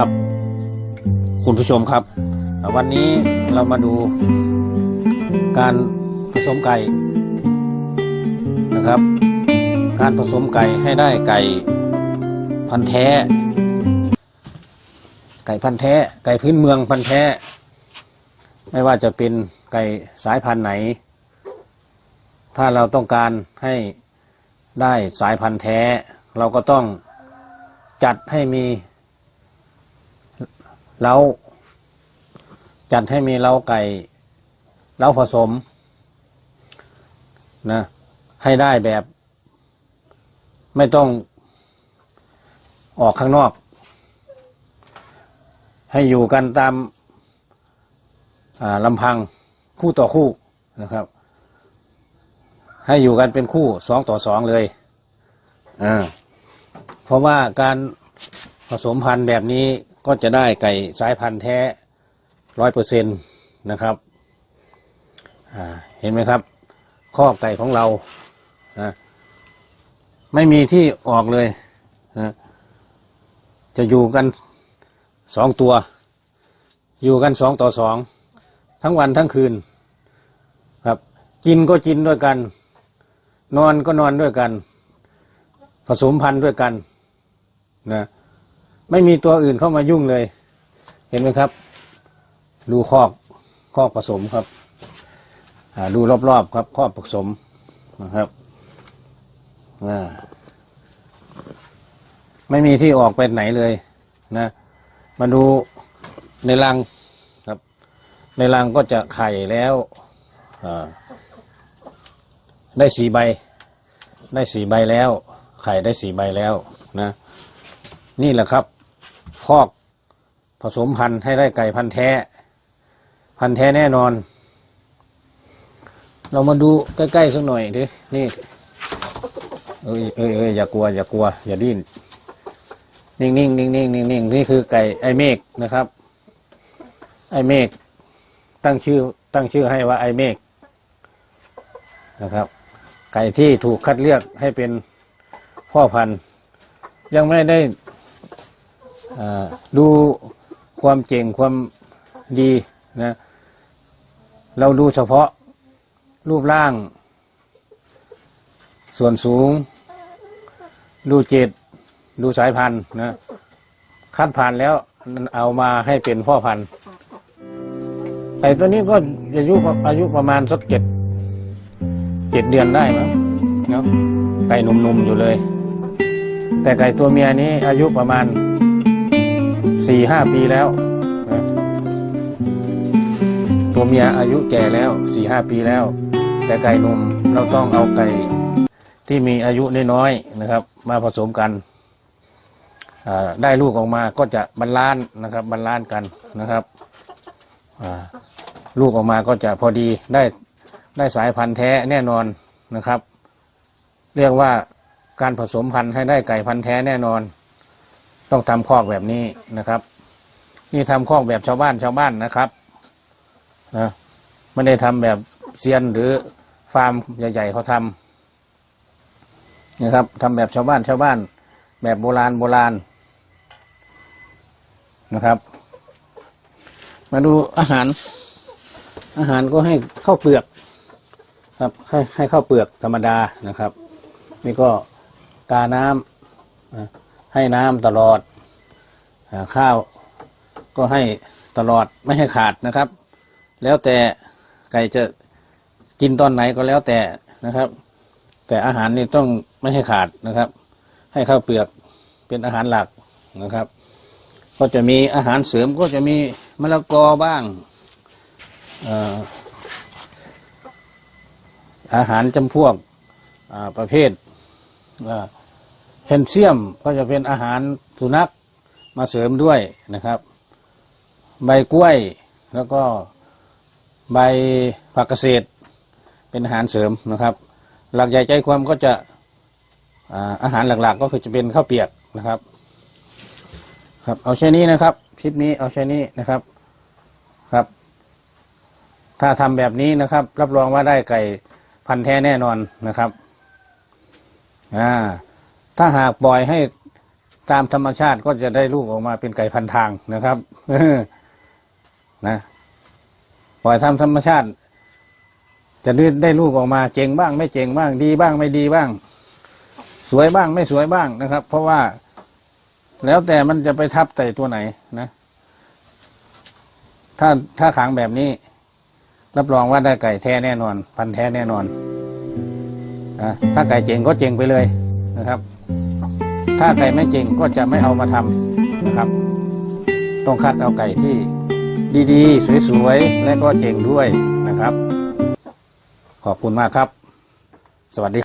ครับ คุณผู้ชมครับ วันนี้เรามาดูการผสมไก่นะครับ การผสมไก่ให้ได้ไก่พันธุ์แท้ ไก่พันธุ์แท้ ไก่พื้นเมืองพันธุ์แท้ ไม่ว่าจะเป็นไก่สายพันธุ์ไหน ถ้าเราต้องการให้ได้สายพันธุ์แท้ เราก็ต้องจัดให้มี เล้าจัดให้มีเล้าไก่เล้าผสมนะให้ได้แบบ ไม่ต้องออกข้างนอก ให้อยู่กันตามาลำพังคู่ต่อคู่นะครับ ให้อยู่กันเป็นคู่สองต่อสองเลยเพราะว่าการผสมพันธุ์แบบนี้ ก็จะได้ไก่สายพันธุ์แท้ร้อยเปอร์เซ็นต์นะครับเห็นไหมครับข้อไก่ของเราไม่มีที่ออกเลยนะจะอยู่กันสองตัว อยู่กันสองต่อสอง ทั้งวันทั้งคืนครับ กินก็กินด้วยกัน นอนก็นอนด้วยกัน ผสมพันธุ์ด้วยกันนะ ไม่มีตัวอื่นเข้ามายุ่งเลย เห็นไหมครับ ดูคอกคอกผสมครับดูรอบๆครับคอกผสมนะครับไม่มีที่ออกไปไหนเลยนะ มาดูในรังครับ ในรังก็จะไข่แล้วได้สีใบ ได้สีใบแล้ว ไข่ได้สีใบแล้วนะ นี่แหละครับ พอกผสมพันธุ์ให้ได้ไก่พันธุ์แท้ พันธุ์แท้แน่นอน เรามาดูใกล้ๆสักหน่อยดินี่เอ้ยเอ้ยเอ้ยอย่ากลัว อย่ากลัว อย่าดิ้นนิ่งๆนิ่งๆนิ่งนิ่งนี่คือไก่ไอเมฆนะครับ ไอเมฆตั้งชื่อตั้งชื่อให้ว่าไอเมฆนะครับ ไก่ที่ถูกคัดเลือกให้เป็นพ่อพันธุ์ ยังไม่ได้ ดูความเจ๋งความดีนะ เราดูเฉพาะรูปร่าง ส่วนสูง ดูเจตดูสายพันธุ์นะคัดผ่านแล้วเอามาให้เป็นพ่อพันธุ์ไก่ตัวนี้ก็อายุอายุประมาณสักเจ็ดเจ็ดเดือนได้มั้งเนาะไก่หนุ่มๆอยู่เลย แต่ไก่ตัวเมียนี้อายุประมาณ สี่ห้าปีแล้วนะตัวเมียอายุแก่แล้วสี่ห้าปีแล้ว แต่ไก่หนุ่มเราต้องเอาไก่ที่มีอายุน้อยๆนะครับ มาผสมกันได้ลูกออกมาก็จะบรรลานนะครับบรรลานกันนะครับลูกออกมาก็จะพอดีได้ได้สายพันธุ์แท้แน่นอนนะครับ เรียกว่าการผสมพันธุ์ให้ได้ไก่พันธุ์แท้แน่นอน ต้องทำคอกแบบนี้นะครับ นี่ทำคอกแบบชาวบ้านชาวบ้านนะครับนะไม่ได้ทำแบบเซียนหรือฟาร์มใหญ่ๆเขาทำนะครับทำแบบชาวบ้านชาวบ้าน แบบโบราณโบราณนะครับ มาดูอาหาร อาหารก็ให้ข้าวเปลือก ครับ ให้ให้ข้าวเปลือกธรรมดานะครับ นี่ก็กาน้ำนะ ให้น้ำตลอดอข้าวก็ให้ตลอดไม่ให้ขาดนะครับ แล้วแต่ไก่จะกินตอนไหนก็แล้วแต่นะครับ แต่อาหารนี่ต้องไม่ให้ขาดนะครับ ให้ข้าวเปลือกเป็นอาหารหลักนะครับ ก็จะมีอาหารเสริมก็จะมีมะละกอบ้างเอ่อาหารจำพวกประเภทอ่า แคลเซียมก็จะเป็นอาหารสุนัขมาเสริมด้วยนะครับ ใบกล้วยแล้วก็ใบผักเกษตรเป็นอาหารเสริมนะครับ หลักใหญ่ใจความก็จะอาหารหลักๆ ก็คือจะเป็นข้าวเปียกนะครับ ครับเอาแค่นี้นะครับคลิปนี้เอาแค่นี้นะครับครับ ถ้าทำแบบนี้นะครับ รับรองว่าได้ไก่พันธุ์แท้แน่นอนนะครับอ่า ถ้าหากปล่อยให้ตามธรรมชาติก็จะได้ลูกออกมาเป็นไก่พันทางนะครับนะปล่อยทำธรรมชาติ จะได้ลูกออกมาเจ๋งบ้าง ไม่เจ๋งบ้าง ดีบ้างไม่ดีบ้าง สวยบ้างไม่สวยบ้างนะครับ เพราะว่าแล้วแต่มันจะไปทับไต่ตัวไหนนะ ถ้าถ้าขังแบบนี้ รับรองว่าได้ไก่แท้แน่นอน พันแท้แน่นอนนะถ้าไก่เจ๋งก็เจ๋งไปเลยนะครับ ถ้าไก่ไม่เจ่งก็จะไม่เอามาทำนะครับ ต้องคัดเอาไก่ที่ดีๆ สวยๆ และก็เจ๋งด้วยนะครับ ขอบคุณมากครับ สวัสดี